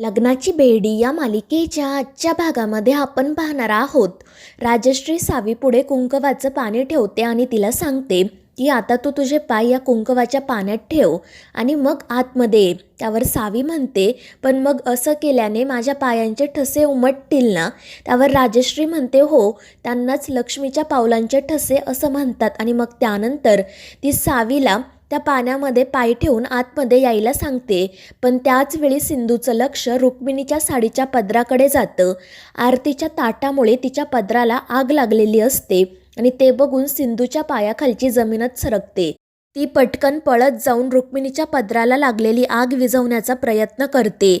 लग्नाची बेडी या मालिकेच्या आजच्या भागामध्ये आपण पाहणार आहोत. राजश्री सावी पुढे कुंकवाचं पाणी ठेवते आणि तिला सांगते की आता तू तुझे पाय या कुंकवाच्या पाण्यात ठेव आणि मग आतमध्ये ये. त्यावर सावी म्हणते पण मग असं केल्याने माझ्या पायांचे ठसे उमटतील ना? त्यावर राजश्री म्हणते हो त्यांनाच लक्ष्मीच्या पावलांचे ठसे असं म्हणतात आणि मग त्यानंतर ती सावीला त्या पाण्यामध्ये पाय ठेवून आतमध्ये यायला सांगते. पण त्याचवेळी सिंधूचं लक्ष रुक्मिणीच्या साडीच्या पदराकडे जातं. आरतीच्या ताटामुळे तिच्या पदराला आग लागलेली असते आणि ते बघून सिंधूच्या पायाखालची जमीनच सरकते. ती पटकन पळत जाऊन रुक्मिणीच्या पदराला लागलेली आग विझवण्याचा प्रयत्न करते.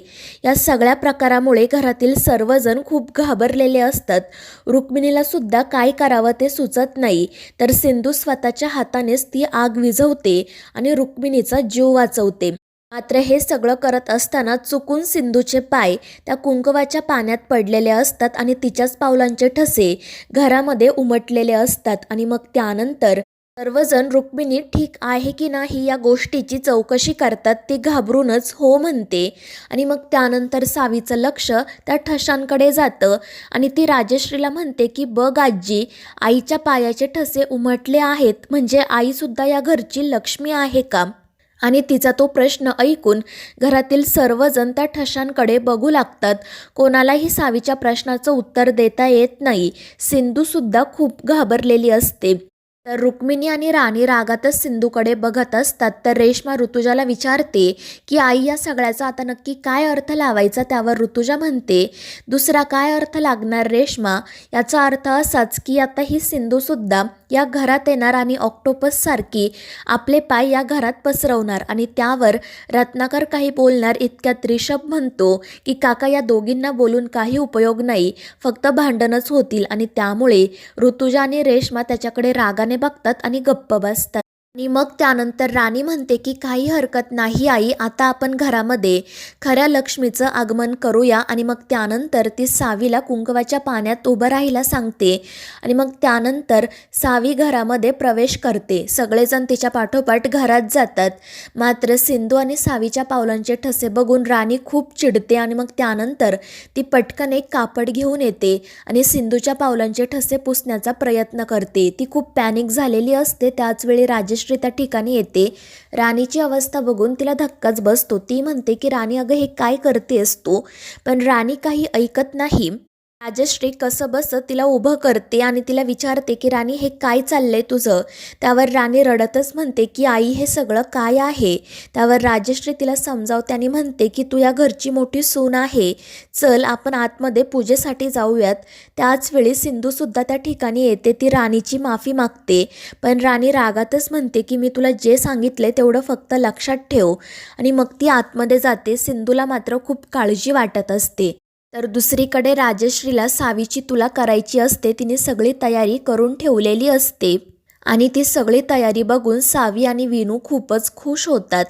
या सगळ्या प्रकारामुळे घरातील सर्वजण खूप घाबरलेले असतात. रुक्मिणीला सुद्धा काय करावं ते सुचत नाही. तर सिंधू स्वतःच्या हातानेच ती आग विझवते आणि रुक्मिणीचा जीव वाचवते. मात्र हे सगळं करत असताना चुकून सिंधूचे पाय त्या कुंकवाच्या पाण्यात पडलेले असतात आणि तिच्याच पावलांचे ठसे घरामध्ये उमटलेले असतात आणि मग त्यानंतर सर्वजण रुक्मिणी ठीक आहे की नाही या गोष्टीची चौकशी करतात ती घाबरूनच हो म्हणते. आणि मग त्यानंतर सावीचं लक्ष त्या ठशांकडे जातं आणि ती राजश्रीला म्हणते की बघ आजी आईच्या पायाचे ठसे उमटले आहेत म्हणजे आईसुद्धा या घरची लक्ष्मी आहे का? आणि तिचा तो प्रश्न ऐकून घरातील सर्वजण त्या ठशांकडे बघू लागतात. कोणालाही सावीच्या प्रश्नाचं उत्तर देता येत नाही. सिंधूसुद्धा खूप घाबरलेली असते. तर रुक्मिणी आणि राणी रागातच सिंधूकडे बघत असतात. तर रेश्मा ऋतुजाला विचारते की आई या सगळ्याचा आता नक्की काय अर्थ लावायचा? त्यावर ऋतुजा म्हणते दुसरा काय अर्थ लागणार रेश्मा? याचा अर्थ असाच की आता ही सिंधूसुद्धा या घरात येणार आणि ऑक्टोपससारखी आपले पाय या घरात पसरवणार आणि त्यावर रत्नाकर काही बोलणार इतक्यात रिषभ म्हणतो की काका या दोघींना बोलून काही उपयोग नाही. फक्त भांडणच होतील आणि त्यामुळे ऋतुजा आणि रेश्मा त्याच्याकडे रागाने बघतात आणि गप्प बसतात. आणि मग त्यानंतर राणी म्हणते की काही हरकत नाही आई आता आपण घरामध्ये खऱ्या लक्ष्मीचं आगमन करूया. आणि मग त्यानंतर ती सावीला कुंकवाच्या पाण्यात उभं राहायला सांगते. आणि मग त्यानंतर सावी घरामध्ये प्रवेश करते. सगळेजण तिच्या पाठोपाठ घरात जातात. मात्र सिंधू आणि सावीच्या पावलांचे ठसे बघून राणी खूप चिडते. आणि मग त्यानंतर ती पटकन एक कापड घेऊन येते आणि सिंधूच्या पावलांचे ठसे पुसण्याचा प्रयत्न करते. ती खूप पॅनिक झालेली असते. त्याचवेळी राजेश राजश्री त्या ठिकाणी येते. राणीची अवस्था बघून तिला धक्काच बसतो. ती म्हणते की राणी अगं हे काय करतेस तू? पण राणी काही ऐकत नाही. राजश्री कसं बस तिला उभं करते आणि तिला विचारते की राणी हे काय चाललंय तुझं? त्यावर राणी रडतच म्हणते की आई हे सगळं काय आहे? त्यावर राजश्री तिला समजावते आणि म्हणते की तू या घरची मोठी सून आहे. चल आपण आतमध्ये पूजेसाठी जाऊयात. त्याच वेळी सिंधूसुद्धा त्या ठिकाणी येते ती राणीची माफी मागते. पण राणी रागातच म्हणते की मी तुला जे सांगितले तेवढं फक्त लक्षात ठेव. आणि मग ती आतमध्ये जाते सिंधूला मात्र खूप काळजी वाटत असते. तर दुसरीकडे राजश्रीला सावीची तुला करायची असते तिने सगळी तयारी करून ठेवलेली असते. आणि ती सगळी तयारी बघून सावी आणि विनू खूपच खुश होतात.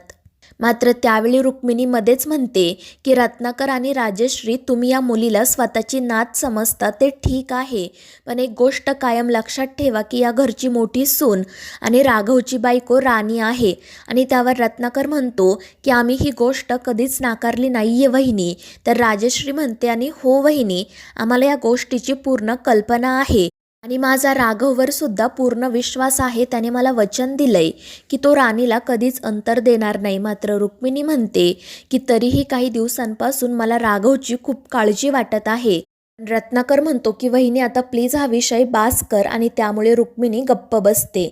मात्र त्यावेळी रुक्मिणी मध्येच म्हणते की रत्नाकर आणि राजश्री तुम्ही या मुलीला स्वतःची नात समजता ते ठीक आहे. पण एक गोष्ट कायम लक्षात ठेवा की या घरची मोठी सून आणि राघवची बायको राणी आहे. आणि त्यावर रत्नाकर म्हणतो की आम्ही ही गोष्ट कधीच नाकारली नाही आहे वहिनी. तर राजश्री म्हणते आणि हो वहिनी आम्हाला या गोष्टीची पूर्ण कल्पना आहे. आणि माझा राघववर सुद्धा पूर्ण विश्वास आहे. त्याने मला वचन दिलंय की तो राणीला कधीच अंतर देणार नाही. मात्र रुक्मिणी म्हणते की तरीही काही दिवसांपासून मला राघवची खूप काळजी वाटत आहे. रत्नाकर म्हणतो की वहिनी आता प्लीज हा विषय बास कर आणि त्यामुळे रुक्मिणी गप्प बसते.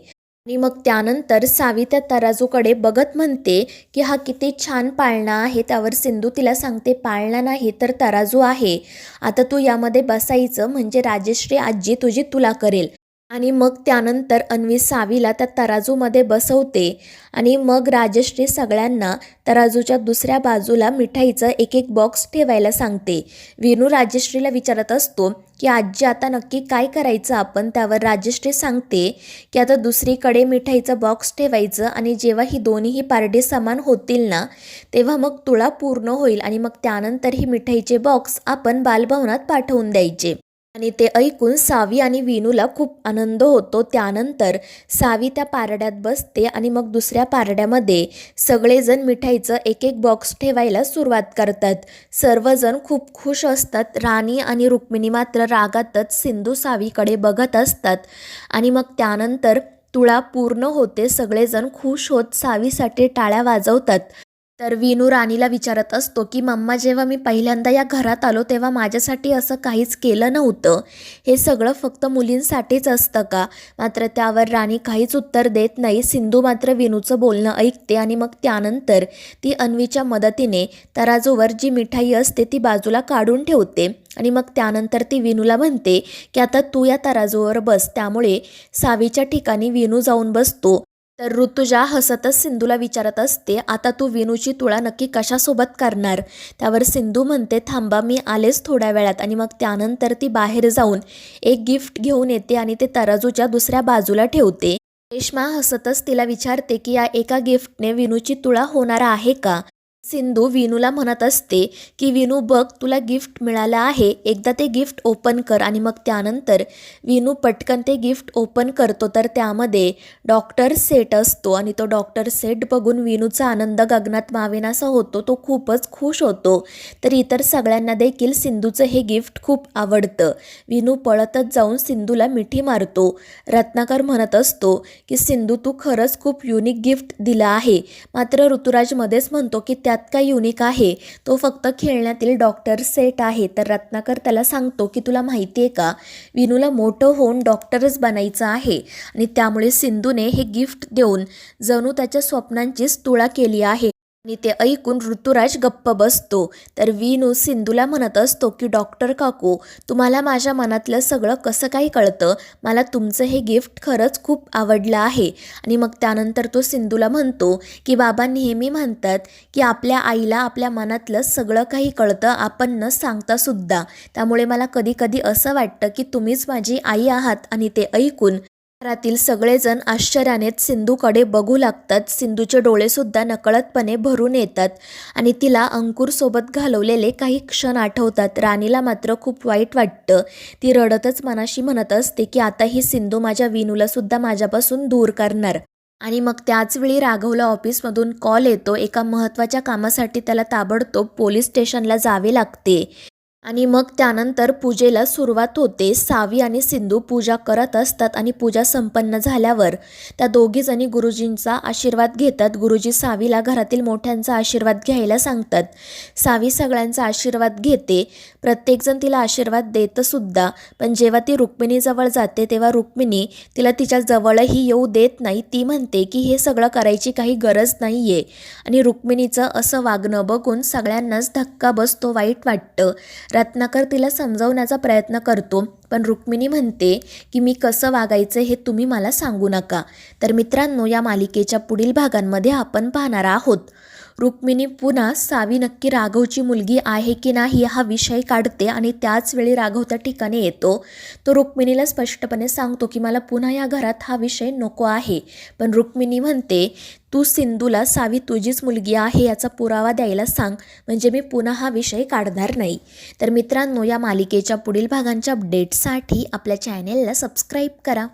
आणि मग त्यानंतर सावी त्या तराजूकडे बघत म्हणते की हा किती छान पाळणा आहे. त्यावर सिंधू तिला सांगते पाळणा नाही तर तराजू आहे. आता तू यामध्ये बसायचं म्हणजे राजश्री आजी तुझी तुला करेल. आणि मग त्यानंतर अन्वी सावीला त्या तराजूमध्ये बसवते आणि मग राजश्री सगळ्यांना तराजूच्या दुसऱ्या बाजूला मिठाईचं एक एक बॉक्स ठेवायला सांगते. विनू राजश्रीला विचारत असतो की आजी आता नक्की काय करायचं आपण? त्यावर राजश्री सांगते की आता दुसरीकडे मिठाईचं बॉक्स ठेवायचं आणि जेव्हा ही दोन्हीही पारडे समान होतील ना तेव्हा मग तुळा पूर्ण होईल आणि मग त्यानंतर ही मिठाईचे बॉक्स आपण बालभवनात पाठवून द्यायचे. आणि ते ऐकून सावी आणि विनूला खूप आनंद होतो. त्यानंतर सावी त्या पारड्यात बसते आणि मग दुसऱ्या पारड्यामध्ये सगळेजण मिठाईचं एक एक बॉक्स ठेवायला सुरुवात करतात. सर्वजण खूप खुश असतात. राणी आणि रुक्मिणी मात्र रागातच सिंधू सावीकडे बघत असतात. आणि मग त्यानंतर तुळा पूर्ण होते. सगळेजण खुश होत सावीसाठी टाळ्या वाजवतात. तर विनू राणीला विचारत असतो की मम्मा जेव्हा मी पहिल्यांदा या घरात आलो तेव्हा माझ्यासाठी असं काहीच केलं नव्हतं. हे सगळं फक्त मुलींसाठीच असतं का? मात्र त्यावर राणी काहीच उत्तर देत नाही. सिंधू मात्र विनूचं बोलणं ऐकते आणि मग त्यानंतर ती अन्वीच्या मदतीने तराजूवर जी मिठाई असते ती बाजूला काढून ठेवते. आणि मग त्यानंतर ती विनूला म्हणते की आता तू या तराजूवर बस. त्यामुळे सावीच्या ठिकाणी विनू जाऊन बसतो. तर ऋतुजा हसतच सिंधूला विचारत असते आता तू विनूची तुळा नक्की कशासोबत करणार? त्यावर सिंधू म्हणते थांबा मी आलेच थोड्या वेळात आणि मग त्यानंतर ती बाहेर जाऊन एक गिफ्ट घेऊन येते आणि ते तराजूच्या दुसऱ्या बाजूला ठेवते. रेश्मा हसतच तिला विचारते की या एका गिफ्टने विनूची तुळा होणार आहे का? सिंधू विनूला म्हणत असते की विनू बघ तुला गिफ्ट मिळालं आहे. एकदा ते गिफ्ट ओपन कर आणि मग त्यानंतर विनू पटकन ते गिफ्ट ओपन करतो तर त्यामध्ये डॉक्टर सेट असतो आणि तो डॉक्टर सेट बघून विनूचा आनंद गगनात मावेनासा होतो. तो खूपच खुश होतो. तर इतर सगळ्यांना देखील सिंधूचं हे गिफ्ट खूप आवडतं. विनू पळतच जाऊन सिंधूला मिठी मारतो. रत्नाकर म्हणत असतो की सिंधू तू खरंच खूप युनिक गिफ्ट दिलं आहे. मात्र ऋतुराजमध्येच म्हणतो की त्या त्यात काय युनिक आहे? तो फक्त खेळण्यातील डॉक्टर सेट आहे. तर रत्नाकर त्याला सांगतो की तुला माहिती आहे का? विनूला मोठं होऊन डॉक्टरच बनायचं आहे. आणि त्यामुळे सिंधूने हे गिफ्ट देऊन जणू त्याच्या स्वप्नांचीच तुळा केली आहे. आणि ते ऐकून ऋतुराज गप्प बसतो. तर विनू सिंधूला म्हणत असतो की डॉक्टर काकू तुम्हाला माझ्या मनातलं सगळं कसं काही कळतं? मला तुमचं हे गिफ्ट खरंच खूप आवडलं आहे. आणि मग त्यानंतर तो सिंधूला म्हणतो की बाबा नेहमी म्हणतात की आपल्या आईला आपल्या मनातलं सगळं काही कळतं आपण न सांगतासुद्धा त्यामुळे मला कधी कधी असं वाटतं की तुम्हीच माझी आई आहात आणि ते ऐकून घरातील सगळेजण आश्चर्यानेच सिंधूकडे बघू लागतात. सिंधूचे डोळेसुद्धा नकळतपणे भरून येतात आणि तिला अंकुरसोबत घालवलेले काही क्षण आठवतात. राणीला मात्र खूप वाईट वाटतं. ती रडतच मनाशी म्हणत असते की आता ही सिंधू माझ्या विनूलासुद्धा माझ्यापासून दूर करणार. आणि मग त्याचवेळी राघवला ऑफिसमधून कॉल येतो. एका महत्त्वाच्या कामासाठी त्याला ताबडतोब पोलीस स्टेशनला जावे लागते. आणि मग त्यानंतर पूजेला सुरुवात होते. सावी आणि सिंधू पूजा करत असतात आणि पूजा संपन्न झाल्यावर त्या दोघीजणी गुरुजींचा आशीर्वाद घेतात. गुरुजी सावीला घरातील मोठ्यांचा आशीर्वाद घ्यायला सांगतात. सावी सगळ्यांचा आशीर्वाद घेते. प्रत्येकजण तिला आशीर्वाद देतंसुद्धा पण जेव्हा ती रुक्मिणीजवळ जाते तेव्हा रुक्मिणी तिला तिच्या जवळही येऊ देत नाही. ती म्हणते की हे सगळं करायची काही गरज नाही आहे आणि रुक्मिणीचं असं वागणं बघून सगळ्यांनाच धक्का बसतो वाईट वाटतं. रत्नाकर तिला समजावण्याचा प्रयत्न करतो. पण रुक्मिणी म्हणते की मी कसं वागायचं हे तुम्ही मला सांगू नका. तर मित्रांनो या मालिकेच्या पुढील भागांमध्ये आपण पाहणार आहोत. रुक्मिणी पुन्हा सावी नक्की राघवची मुलगी आहे की नाही हा विषय काढते आणि त्याच वेळी राघव त्या ठिकाणी येतो. तो रुक्मिणीला स्पष्टपणे सांगतो की मला पुन्हा या घरात हा विषय नको आहे. पण रुक्मिणी म्हणते तू सिंधूला सावी तुझीच मुलगी आहे याचा पुरावा द्यायला सांग. म्हणजे मी पुन्हा हा विषय काढणार नाही. तर मित्रांनो या मालिकेच्या पुढील भागांच्या अपडेटसाठी आपल्या चॅनेलला सबस्क्राईब करा.